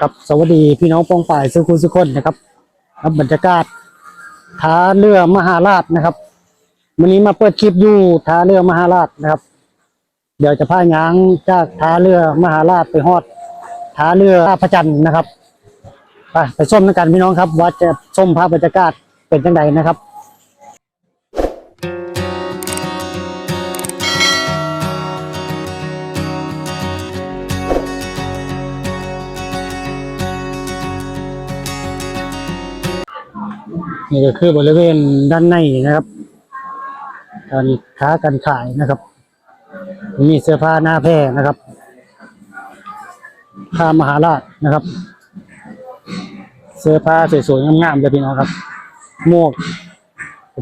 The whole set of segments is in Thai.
ครับสวัสดีพี่น้องปองป่ายสุขุสุคนนะครับครับบรรยากาศท้าเรือมหาราชนะครับวันนี้มาเปิดคลิปอยู่ท้าเรือมหาราชนะครับ เดี๋ยวจะพายางจากท้าเรือมหาราชไปฮอดท้าเรือท่าพระจันทร์นะครับไปไปชมกันพี่น้องครับว่าจะชมภาพบรรยากาศเป็นยังไงนะครับ นี่ก็คือบริเวณด้านในนะครับการค้าการขายนะครับ มีเสื้อผ้าหน้าแพร่นะครับผ้ามหาราชนะครับ เสื้อผ้าสวยๆงามๆเลยพี่น้องครับหมวก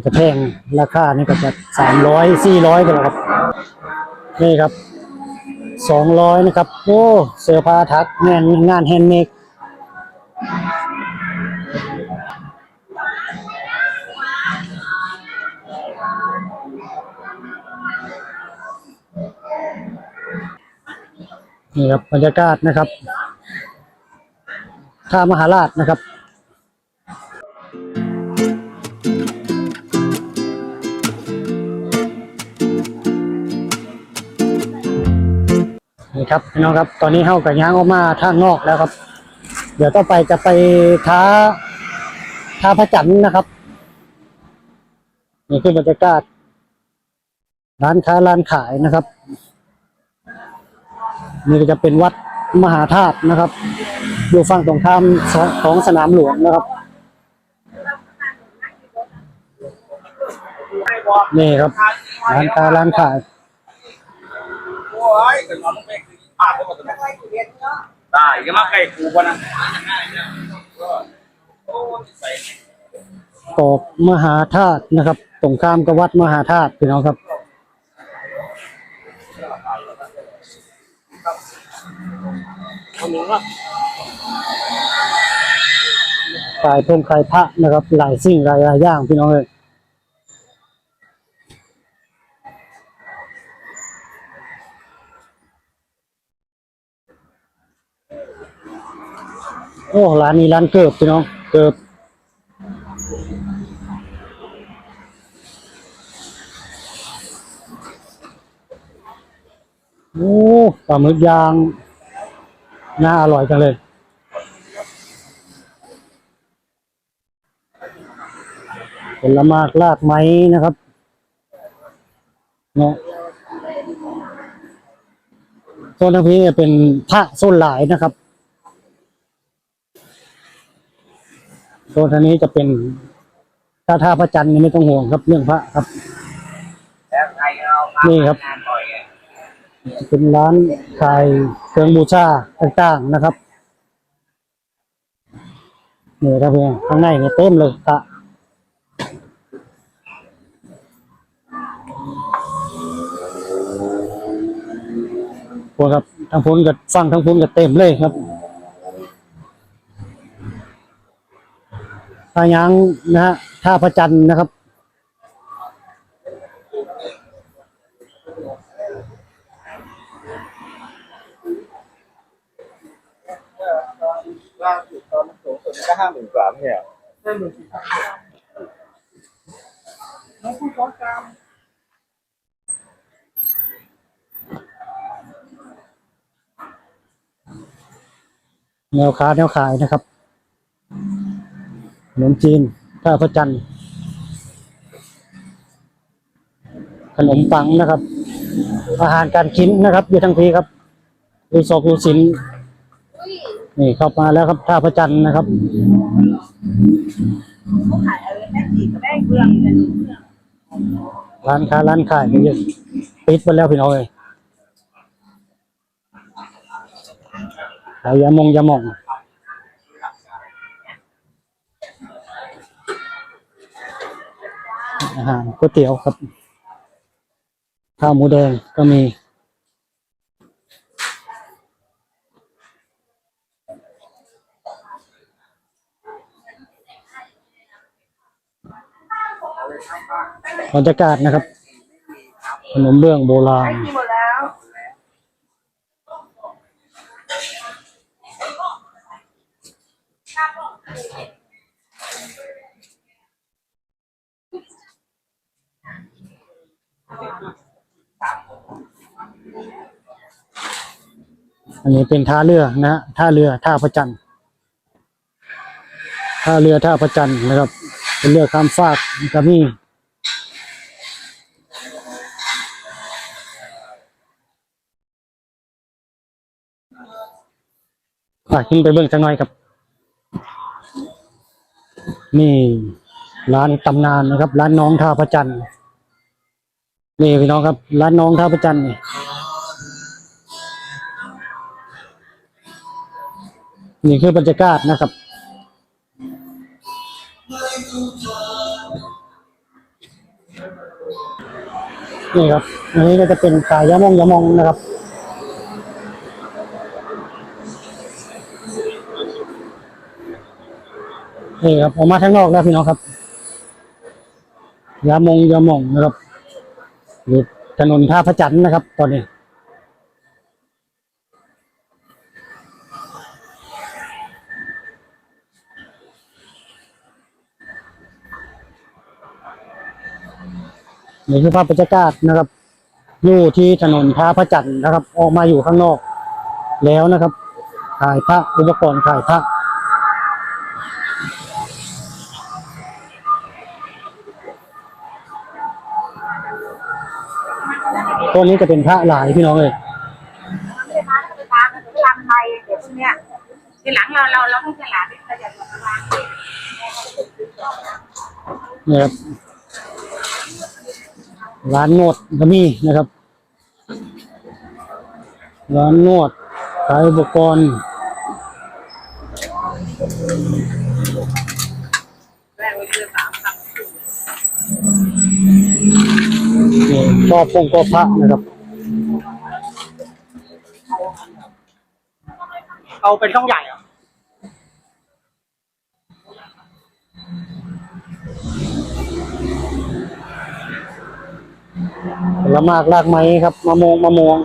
จะแพงราคานี่ก็จะสามร้อยสี่ร้อยไปแล้วครับ นี่ครับสองร้อยนะครับ โอ้เสื้อผ้าทักงานงานแฮนด์เมด นี่ครับบรรยากาศนะครับท่ามหาราชนะครับนี่ครับพี่น้องครับ ตอนนี้เข้ากับย้างออกมาทางนอกแล้วครับ เดี๋ยวต่อไปจะไปท้าท้าพระจันทร์นะครับนี่คือบรรยากาศ ร้านค้าร้านขายนะครับ นี่ก็จะเป็นวัดมหาธาตุนะครับ อยู่ฝั่งตรงข้ามของสนามหลวงนะครับ นี่ครับร้านค้าร้านขายโอ้ยแต่นอนต้องไปคือภาพไปหมดเลยได้ยังมาไก่กูปะนะโอ้ยใส่กอบมหาธาตุนะครับ ตรงข้ามกับวัดมหาธาตุพี่น้องครับ ขายพงขายพระนะครับ หลายสิ่งหลายหลายอย่างพี่น้องเลยโอ้ร้านนี้ร้านเกิบพี่น้องเกิบโอ้ ปลาหมึกย่าง น่าอร่อยจังเลย ผลไม้ลากไม้นะครับ เนาะโซนทางนี้เนี่ยเป็นพระโซนหลายนะครับโซนทางนี้จะเป็นถ้าท่าพระจันทร์นี่ไม่ต้องห่วงครับเรื่องพระครับ นี่ครับ เป็นร้านขายเครื่องบูชาต่างๆนะครับนี่ครับเพี่ข้างในเนี่ยเต็มเลยพระพวกครับทางพุ้นกับฟังทางพุ้นกับเต็มเลยครับทายังนะฮะท่าพระจันทร์นะครับ ล่าสุดตอนสูงสุดก็ห้าหมื่นกว่ยห้าเนี่ยแนวค้าแนวขายนะครับขนมจีนท่าพระจันทร์ขนมปังนะครับ อาหารการกินนะครับอยู่ทั้งทีครับรีสอร์ทรูสิน นี่เข้ามาแล้วครับท่าพระจันทร์นะครับเขาขายอะไรแม่จีกับแม่เกลืองเนี่ยร้านค้าร้านขายก็เยอะปิดไปแล้วพี่น้องเลยขายยามงยามองอาหารก๋วยเตี๋ยวครับ ข้าวหมูแดงก็มี บรรยากาศนะครับ ขนมเบื้องโบราณกินหมดแล้วอันนี้เป็นท่าเรือนะฮะท่าเรือท่าพระจันทร์ท่าเรือท่าพระจันทร์นะครับ เป็นเรือข้ามฟากก็มี อะขึ้นไปเบิ่งจังหน่อยครับ นี่ร้านตำนานนะครับ ร้านน้องท่าพระจันทร์นี่พี่น้องครับ ร้านน้องท่าพระจันทร์นี่นี่คือบรรยากาศนะครับ นี่ครับ อันนี้ก็จะเป็นขายยะมองยะมองนะครับ นี่ครับออกมาทางนอกแล้วพี่น้องครับยามงยามงนะครับอยู่ถนนท่าพระจันทร์นะครับ ตอนนี้ นี่คือภาพบรรยากาศนะครับ อยู่ที่ถนนท่าพระจันทร์นะครับ ออกมาอยู่ข้างนอกแล้วนะครับ ขายพระอุปกรณ์ขายพระ ตัวนี้จะเป็นพระหลายพี่น้องเลยไม่ได้มาแล้วก็ไปตามกันถึงเวลามันไปเดี๋ยวพวกเนี้ยทีหลังเราเราเราต้องฉลาดที่จะอย่าทำงานนี่ครับร้านนวดก็มีนะครับ ร้านนวดขายอุปกรณ์แรกไว้เดือสาม ก็พงก็พระนะครับ เอาเป็นช่องใหญ่เหรอผลมากลากไม้ครับมะม่วงมะม่วง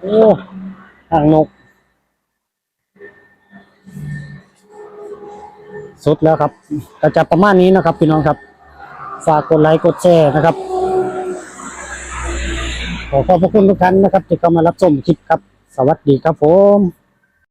โอ้ห่างนก สุดแล้วครับก็จะประมาณนี้นะครับ พี่น้องครับ ฝากกดไลค์กดแชร์นะครับ ขอขอบพระคุณทุกท่านนะครับ ที่เข้ามารับชมคลิปครับ สวัสดีครับผม